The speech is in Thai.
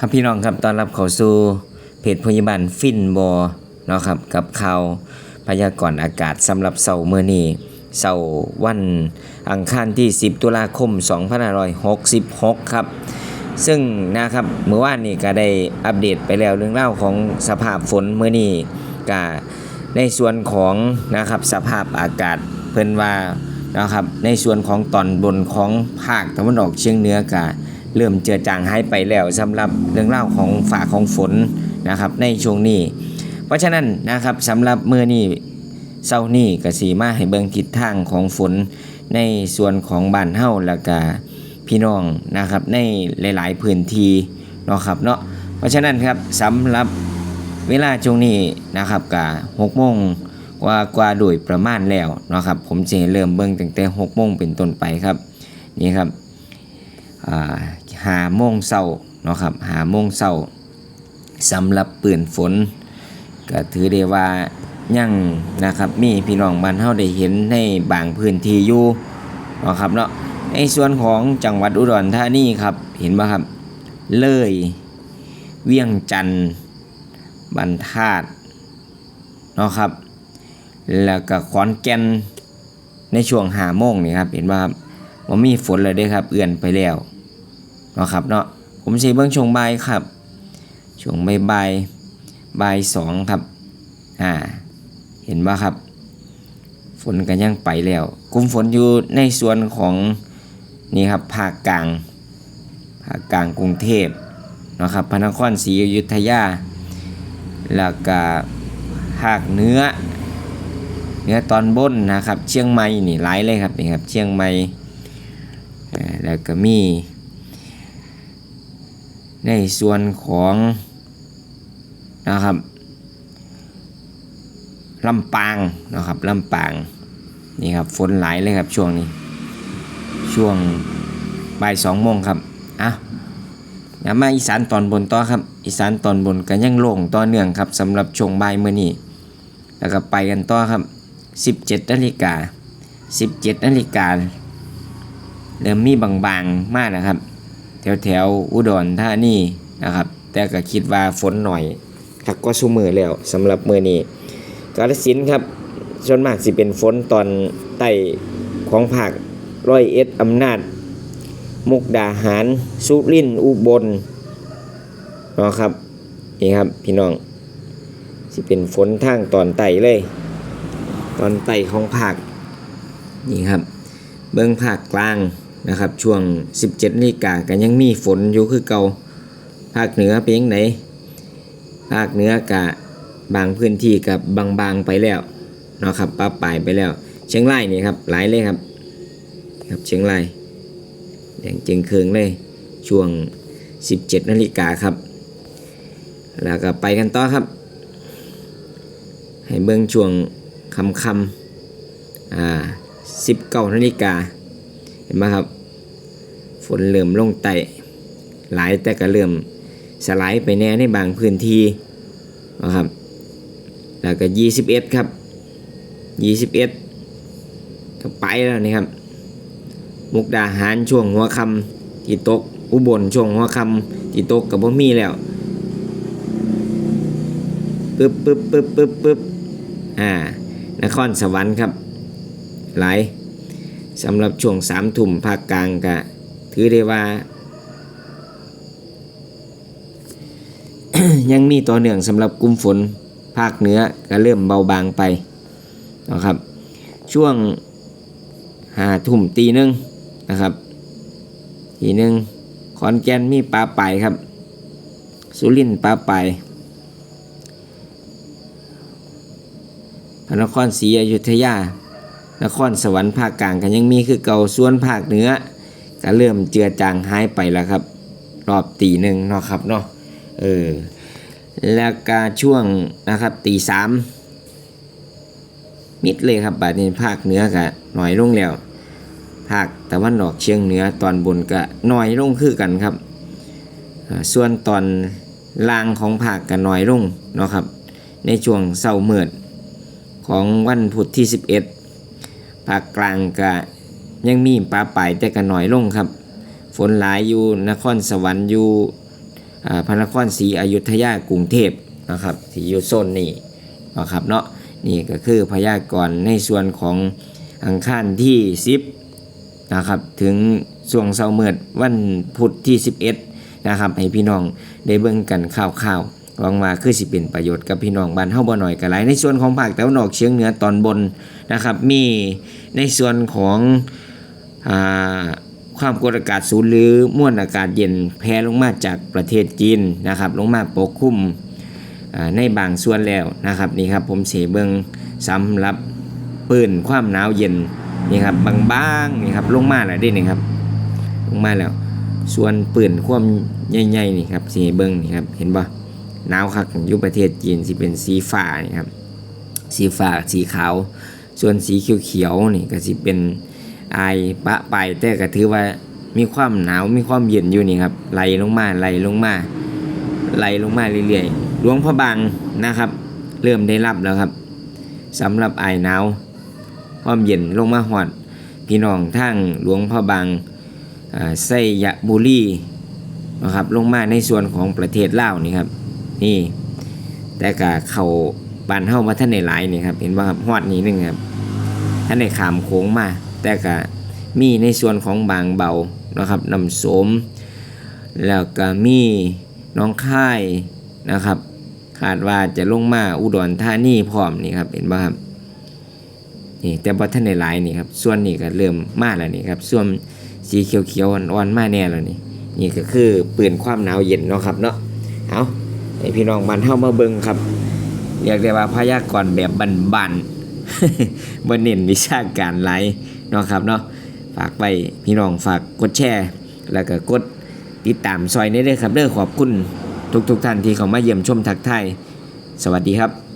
ครับพี่น้องครับตอนรับเข้าสู่เพจพยาบาลฟินบอเนาะครับกับข่าวพยากรณ์อากาศสำหรับเสาร์มื้อนี้เสาร์วันอังคารที่ 10 ตุลาคม 2566 ครับ ซึ่งนะครับเมื่อวานนี้ก็ได้อัปเดตไปแล้วเรื่องเล่าของสภาพฝนมื้อนี้ก็ในส่วนของนะครับสภาพอากาศเพิ่นว่านะครับในส่วนของตอนบนของภาคตะวันออกเฉียงเหนือก็ เริ่มเจือจางหายไปแล้วสำหรับเรื่องเล่าของฝาของฝนนะครับในช่วงนี้ เพราะฉะนั้นนะครับสำหรับเมื้อนี้เช้านี้ก็สีมาให้เบิงทิศทางของฝนในส่วนของบ้านเฮาแล้วก็พี่น้องนะครับในหลาย ๆ พื้นที่เนาะครับเนาะเพราะฉะนั้นครับสำหรับเวลาช่วงนี้นะครับกะหกโมงกว่ากว่าโดยประมาณแล้วเนาะครับผมจะเริ่มเบิ่งตั้งแต่หกโมงเป็นต้นไปครับนี่ครับอ่า หาโมงเศร้าเนาะครับหาโมงเศร้าสำหรับปืนฝน ก็ถือได้ว่ายังนะครับมีพี่น้องบ้านเฮาได้เห็นในบางพื้นที่อยู่เนาะครับเนาะในส่วนของจังหวัดอุดรธานีครับเห็นไหมครับ เลยเวียงจันทร์บันทาดเนาะครับแล้วก็ขอนแก่นในช่วงหาโมงนี่ครับเห็นไหมครับว่ามีฝนเลยด้อครับ เอื่อนไปแล้ว เนาะครับเนาะผมสีเบื้องช่วงบ่ายครับช่วงบ่ายบ่ายบ่ายสองครับอ่าเห็นว่าครับ ฝนก็ยังไปแล้ว กลุ่มฝนอยู่ในส่วนของนี่ครับภาคกลางภาคกลางกรุงเทพนะครับพระนครศรีอยุธยาแล้วก็ภาคเหนือเหนือตอนบนนะครับ เชียงใหม่นี่หลายเลยครับนี่ครับเชียงใหม่แล้วก็มี ในส่วนของนะครับลำปางนะครับลำปางนี่ครับฝนหลายเลยครับช่วงนี้ ช่วงบ่ายสองโมงครับอะอย่ามาอีสานตอนบนต่อครับ อีสานตอนบนก็ยังโล่งต่อเนื่องครับสำหรับช่วงบ่ายมื้อนี้แล้วก็ไปกันต่อครับ 17นาฬิกา17นาฬิกาเริ่มมีบางๆมากนะครับ วแถวๆอุดรธานีนะครับ แต่ก็คิดว่าฝนหน่อยทักก็ชุ่มือแล้วสำหรับมือนี้กาฬสินครับส่วนมากสิเป็นฝนตอนใต้ของภาคร้อยเอ็ดอำนาจ มุกดาหาร สุรินทร์อุบลเนาะครับนี่ครับพี่น้องสิเป็นฝนทางตอนใต้เลย ตอนใต้ของภาคนี่ครับ เบื้องภาคกลาง นะครับช่วง 17นาฬิกากันยังมีฝนอยู่คือเก่าภาคเหนือเป็นยังไงภาคเหนือกะบางพื้นที่กับบางๆไปแล้วนะครับป้าปลายไปแล้ว เชียงรายนี่ครับหลายเลยครับครับเชียงรายแดงเจิงเคืองเลยช่วง 17นาฬิกาครับ แล้วก็ไปกันต่อครับ ให้เบิ่งช่วงคำคำอ่า19นาฬิกา เห็นไหมครับ ฝนเริ่มลงไต่หลายแต่ก็เริ่มสลายไปแน่ในบางพื้นที่นะครับ แล้วก็ยี่สิบเอ็ดครับยี่สิบเอ็ดก็ไปแล้วนี่ครับ มุกดาหารช่วงหัวคำที่ตกอุบลช่วงหัวคำที่ตกกับบ่มีแล้วปึ๊บปึ๊บปึ๊บปึ๊บปึ๊บอ่านครสวรรค์ครับ หลาย สำหรับช่วงสามทุ่มภาคกลางก็ถือได้ว่า ยังมีต่อเนื่องสำหรับกลุ่มฝนภาคเหนือก็เริ่มเบาบางไปนะครับ ช่วงหาทุ่มตีหนึ่งนะครับตีหนึ่งขอนแก่นมีปลาไปายครับ สุรินทร์ปลาไปายพระนครศรีอยุธยา นครสวรรค์ภาคกลางกันยังมีคือเก่าส่วนภาคเหนือก็เริ่มเจือจางหายไปแล้วครับ รอบตีหนึ่งเนาะครับเนาะเออแล้วก็ช่วงนะครับตีสามมิดเลยครับบาดนี้ภาคเหนือก็หน่อยลงแล้วภาคตะวันออกเชียงเหนือตอนบนก็หน่อยลงคือกันครับ ส่วนตอนล่างของภาคก็หน่อยลงเนาะครับ ในช่วงเสาร์มืดของวันพุธที่ 11 ภาคกลางก็ยังมีปลาปลายแต่ก็หน่อยลงครับ ฝนหลายอยู่นครสวรรค์อยู่อ่าพระนครศรีอยุธยากรุงเทพนะครับที่อยู่โซนนี้นะครับเนาะนี่ก็คือพยากรณ์ในส่วนของอังคารที่ 10นะครับถึงช่วงเช้ามืดวันพุธที่ 11นะครับให้พี่น้องได้เบิ่งกันข่าวๆ หวังว่าคือสิเป็นประโยชน์กับพี่น้องบ้านเฮาบ่หน่อยก็หลายในส่วนของภาคตะวันออกเฉียงเหนือตอนบนนะครับ มีในส่วนของอ่าความกดอากาศสูงหรือมวลอากาศเย็นแผ่ลงมาจากประเทศจีนนะครับ ลงมาปกคลุมในบางส่วนแล้วนะครับนี่ครับผมเสเบิงสำหรับปืนความหนาวเย็นนี่ครับบางๆนี่ครับลงมาแล้วเด้นี่ครับลงมาแล้ว ส่วนปืนความใหญ่ๆนี่ครับเสเบิงนี่ครับเห็นปะ หนาวคักอยู่ประเทศจีนสิเป็นสีฟ้านี่ครับสีฟ้าสีขาว ส่วนสีเขียวๆนี่ก็สิเป็นไอปะไปแต่ก็ถือว่ามีความหนาวมีความเย็นอยู่นี่ครับไหลลงมาไหลลงมาไหลลงมาเรื่อยๆหลวงพ่อบางนะครับ เริ่มได้รับแล้วครับสำหรับไอหนาวความเย็นลงมาหอด พี่น้องทางหลวงพ่อบางอ่าไสยบุรีนะครับลงมาในส่วนของประเทศลาวนี่ครับ นี่ แต่ก็เขาบานเฮามาท่านในหลายนี่ครับ เห็นว่าครับฮอดนี้หนึงครับ ท่านในขามโค้งมา แต่ก็มีในส่วนของบางเบานะครับน้ำสม แล้วก็มีน้องค่ายนะครับคาดว่าจะลงมาอุดรธานีพร้อมนี่ครับเห็นป่ะครับนี่แต่บ่ท่านในหลายนี่ครับส่วนนี้ก็เริ่มมาแล้วนี่ครับส่วนสีเขียวๆอ่อนๆมาแน่แล้วนี่นี่ก็คือปืนความหนาวเย็นเนาะครับเนาะเอา ให้พี่น้องบ้านเฮามาเบิ่งครับเรียกได้ว่าพยากรณ์แบบบันๆบ่เน้นวิชาการหลายเนาะครับเนาะฝากไปพี่น้องฝากกดแชร์ แล้วก็กดติดตามซอยนี้ด้วยครับเด้อขอบคุณทุกๆท่านที่เข้ามาเยี่ยมชมทักทายสวัสดีครับ